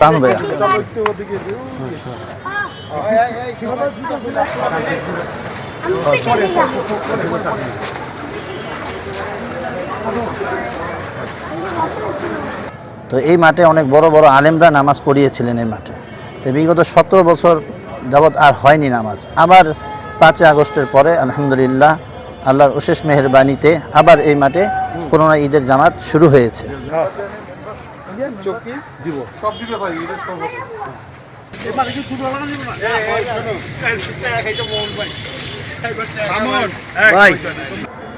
টান ভাইয়া। তো এই মাঠে অনেক বড় বড় আলেমরা নামাজ পড়িয়েছিলেন এই মাঠে। তো বিগত সতেরো বছর যাবৎ আর হয়নি নামাজ। আবার পাঁচই আগস্টের পরে আলহামদুলিল্লাহ আল্লাহর অশেষ মেহরবানিতে আবার এই মাঠে করোনা ঈদের জামাত শুরু হয়েছে।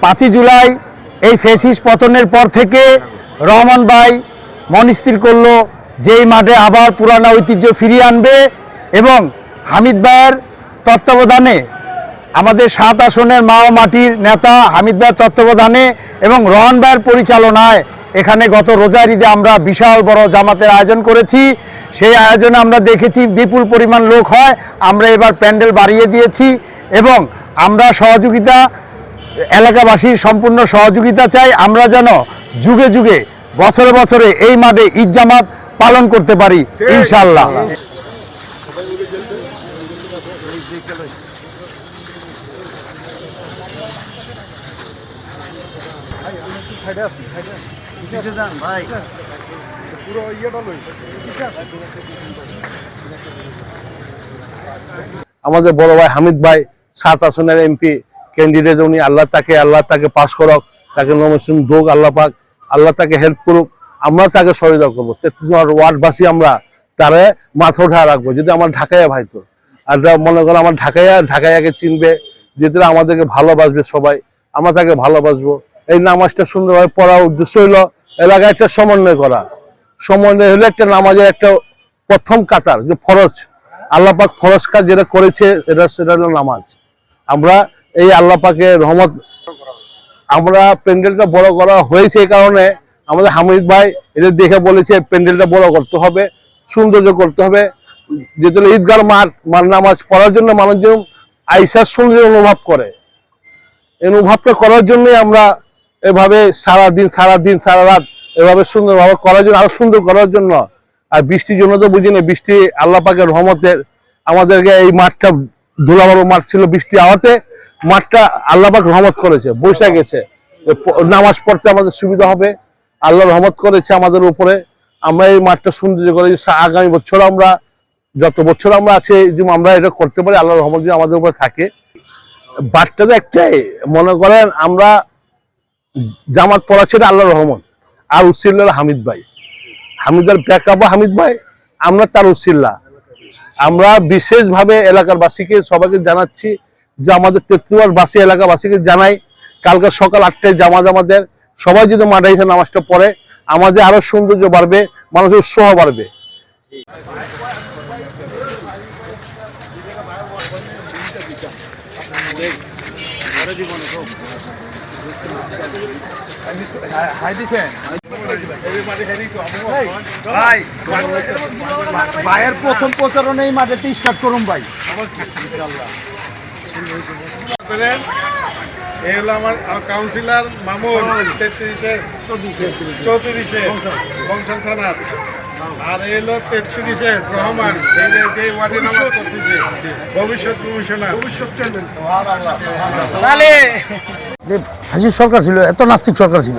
পাঁচই জুলাই এই ফেসিস পতনের পর থেকে রহমান ভাই মন স্থির করল যে এই মাঠে আবার পুরানো ঐতিহ্য ফিরিয়ে আনবে এবং হামিদ ভাইয়ের তত্ত্বাবধানে আমাদের সাত আসনের মা ও মাটির নেতা হামিদ ভাইয়ের তত্ত্বাবধানে এবং রহমান ভাইয়ের পরিচালনায় এখানে গত রোজার ঈদে আমরা বিশাল বড় জামাতের আয়োজন করেছি। সেই আয়োজনে আমরা দেখেছি বিপুল পরিমাণ লোক হয়। আমরা এবার প্যান্ডেল বাড়িয়ে দিয়েছি এবং আমরা সহযোগিতা এলাকাবাসীর সম্পূর্ণ সহযোগিতা চাই। আমরা যেন যুগে যুগে বছরে বছরে এই মাঠে ঈদ জামাত পালন করতে পারি। ইনশাল্লাহ আমাদের বড় ভাই হামিদ ভাই সাত আসনের এমপি ক্যান্ডিডেট উনি আল্লাহ তাকে আল্লাহ তাকে পাশ করক তাকে নমিনেশন দোক আল্লাহ পাক আল্লাহ তাকে হেল্প করুক আমরা তাকে সহযোগিতা করব। তেত্রিশ ওয়ার্ডবাসী আমরা তারে মাথা উঠা রাখব। যদি আমার ঢাকাইয়া ভাই তো আর মনে করো আমার ঢাকাইয়া ঢাকাইয়াকে চিনবে যেটা আমাদেরকে ভালোবাসবে সবাই আমরা তাকে ভালোবাসবো। এই নামাজটা সুন্দরভাবে পড়ার উদ্দেশ্য হইল এলাকায় একটা সমন্বয় করা। সমন্বয় হলো একটা নামাজের একটা প্রথম কাতার, যে ফরজ। আল্লাহ পাক ফরজ কাজ যেটা করেছে এটা সেটা হলো নামাজ। আমরা এই আল্লাহ পাকের রহমত, আমরা প্যান্ডেলটা বড় করা হয়েছে এই কারণে আমাদের হামিদ ভাই এটা দেখে বলেছে, প্যান্ডেলটা বড় করতে হবে, সৌন্দর্য করতে হবে। যেহেতু ঈদগার মাঠ মার নামাজ পড়ার জন্য মানুষজন আইসার সৌন্দর্য অনুভব করে। এই অনুভবটা করার জন্যই আমরা এভাবে সারা দিন সারা দিন সারা রাত এভাবে সুন্দরভাবে করার জন্য, আরও সুন্দর করার জন্য। আর বৃষ্টির জন্য তো বুঝি না বৃষ্টি আল্লাহ পাকের রহমতের আমাদেরকে এই মাঠটা ধুলাবাবু মাঠ ছিল বৃষ্টি আওয়াতে মাঠটা আল্লাহ পাক রহমত করেছে বৈশা গেছে। নামাজ পড়তে আমাদের সুবিধা হবে, আল্লাহ রহমত করেছে আমাদের উপরে। আমরা এই মাঠটা সৌন্দর্য করে আগামী বছর আমরা, যত বছর আমরা আছি যে আমরা এটা করতে পারি, আল্লাহ রহমত যদি আমাদের উপরে থাকে। বার্তা তো একটাই, মনে করেন আমরা জামাত পড়াচ্ছে এটা আল্লাহ রহমত। আর উসিল্লা হামিদ ভাই। হামিদার ব্যাকআপ হামিদ ভাই, আমরা তার উসিল্লা। আমরা বিশেষভাবে এলাকার বাসীকে সবাইকে জানাচ্ছি যে আমাদের তেত্রিবার বাসী এলাকাবাসীকে জানাই, কালকে সকাল আটটায় জামাত আমাদের, সবাই যদি মাঠে এসে নামাজটা পড়ে, আমাদের আরও সৌন্দর্য বাড়বে, মানুষের উৎসাহ বাড়বে। ভাইয়ের প্রথম প্রচারণে এই মাঠে স্টার্ট করুন ভাই। এই হলো আমার কাউন্সিলর মামুন বংশাল থানার। আর এই হলো তেত্রিশে রহমান যে করতেছে ভবিষ্যৎ কমিশনার। ভবিষ্যৎ যে হাসির সরকার ছিল, এত নাস্তিক সরকার ছিল।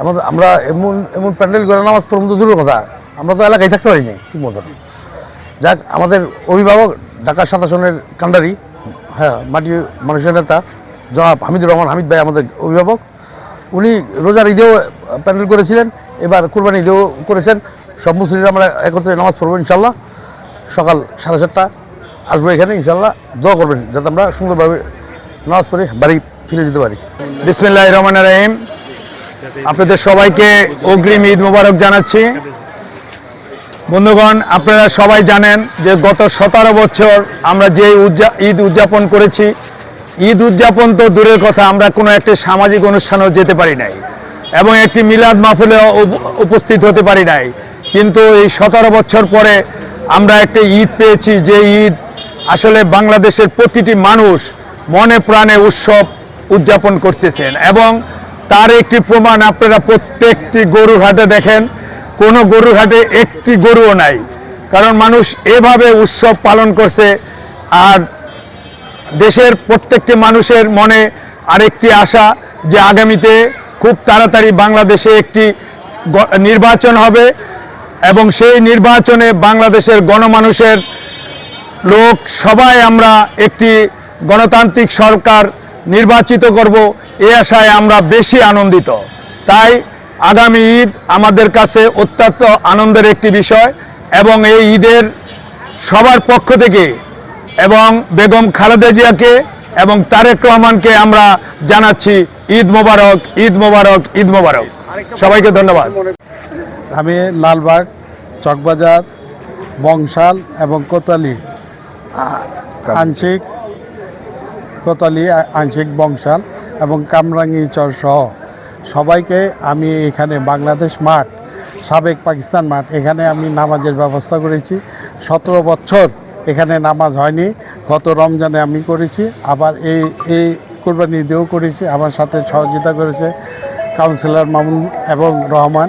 আমাদের, আমরা এমন এমন প্যান্ডেল করে নামাজ পড়ব তো দূরের কথা, আমরা তো এলাকায় থাকতে পারিনি ঠিক মতন যাক, আমাদের অভিভাবক ঢাকা সাতাশনের কান্ডারি হ্যাঁ মাটি মানুষের নেতা, জনাব হামিদুর রহমান হামিদ ভাই আমাদের অভিভাবক। উনি রোজার ঈদেও প্যান্ডেল করেছিলেন, এবার কুরবানি ঈদেও করেছেন। সব মুসলিমরা আমরা একত্রে নামাজ পড়ব ইনশাল্লাহ সকাল সাড়ে সাতটা আসব এখানে ইনশাল্লাহ দোয়া করবেন যাতে আমরা সুন্দরভাবে নামাজ পড়ি বাড়ি ফিরে যেতে পারি। বিসমিল্লাহ রহমান রাহিম। আপনাদের সবাইকে অগ্রিম ঈদ মোবারক জানাচ্ছি। বন্ধুগণ, আপনারা সবাই জানেন যে গত সতেরো বছর আমরা যে ঈদ উদযাপন করেছি, ঈদ উদযাপন তো দূরের কথা, আমরা কোনো একটি সামাজিক অনুষ্ঠানেও যেতে পারি নাই এবং একটি মিলাদ মাহফিলেও উপস্থিত হতে পারি নাই। কিন্তু এই সতেরো বছর পরে আমরা একটা ঈদ পেয়েছি, যে ঈদ আসলে বাংলাদেশের প্রতিটি মানুষ মনে প্রাণে উৎসব উদযাপন করতেছেন। এবং তার একটি প্রমাণ আপনারা প্রত্যেকটি গরুর হাটে দেখেন, কোনো গরুর হাটে একটি গরুও নাই। কারণ মানুষ এভাবে উৎসব পালন করছে, আর দেশের প্রত্যেকটি মানুষের মনে আরেকটি আশা যে আগামীতে খুব তাড়াতাড়ি বাংলাদেশে একটি নির্বাচন হবে, এবং সেই নির্বাচনে বাংলাদেশের গণমানুষের লোক, সবাই আমরা একটি গণতান্ত্রিক সরকার নির্বাচিত করব এ আশায় আমরা বেশি আনন্দিত। তাই আগামী ঈদ আমাদের কাছে অত্যন্ত আনন্দের একটি বিষয় এবং এই ঈদের সবার পক্ষ থেকে এবং বেগম খালেদা জিয়াকে এবং তারেক রহমানকে আমরা জানাচ্ছি ঈদ মোবারক ঈদ মোবারক ঈদ মোবারক। সবাইকে ধন্যবাদ। আমি লালবাগ চকবাজার বংশাল এবং কোতালি আংশিক কোতালি আংশিক বংশাল এবং কামরাঙ্গি চর সহ। সবাইকে আমি এখানে বাংলাদেশ মাঠ, সাবেক পাকিস্তান মাঠ, এখানে আমি নামাজের ব্যবস্থা করেছি। সতেরো বছর এখানে নামাজ হয়নি, গত রমজানে আমি করেছি, আবার এই এই কোরবানি ঈদেও করেছি, আমার সাথে সহযোগিতা করেছে কাউন্সিলর মামুন এবং রহমান,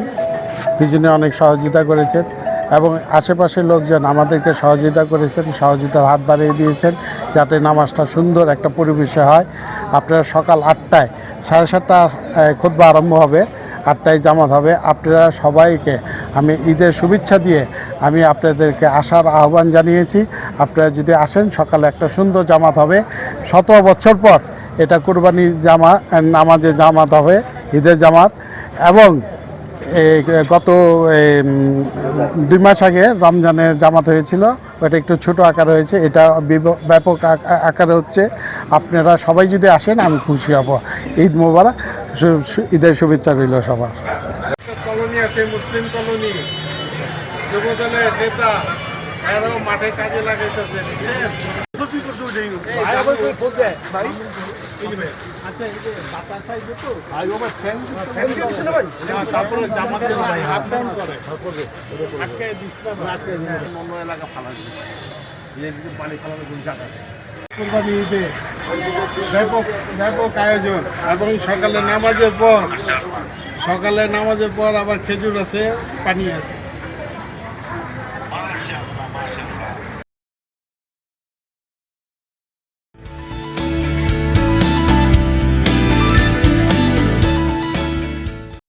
দুজনে অনেক সহযোগিতা করেছেন। এবং আশেপাশের লোকজন আমাদেরকে সহযোগিতা করেছেন, সহযোগিতার হাত বাড়িয়ে দিয়েছেন যাতে নামাজটা সুন্দর একটা পরিবেশে হয়। আপনারা সকাল আটটায়, সাড়ে সাতটা খুদ্া আরম্ভ হবে, আটটায় জামাত হবে। আপনারা সবাইকে আমি ঈদের শুভেচ্ছা দিয়ে আমি আপনাদেরকে আসার আহ্বান জানিয়েছি। আপনারা যদি আসেন, সকালে একটা সুন্দর জামাত হবে। শত বছর পর এটা কুরবানির জামা নামাজে জামাত হবে, ঈদের জামাত। এবং গত এই, দুই মাস আগে রমজানের জামাত হয়েছিল ওটা একটু ছোট আকার হয়েছে এটা ব্যাপক আক- আকারে হচ্ছে। আপনারা সবাই যদি আসেন আমি খুশি হব। ঈদ মোবারক ঈদের শুভেচ্ছা রইল সবার। কলোনি আছে মুসলিম কলোনি। যুবদলের নেতা এরাও মাঠে কাজে লাগাইতেছে তারপরে জামাতে আপ ডাউন করে। আটকায় দিস না অন্য এলাকা ফালা পানি ফালানোর কোনো জায়গা কোরবানি ঈদে ব্যাপক ব্যাপক আয়োজন এবং সকালে নামাজের পর সকালে নামাজের পর আবার খেজুর আছে পানি আছে।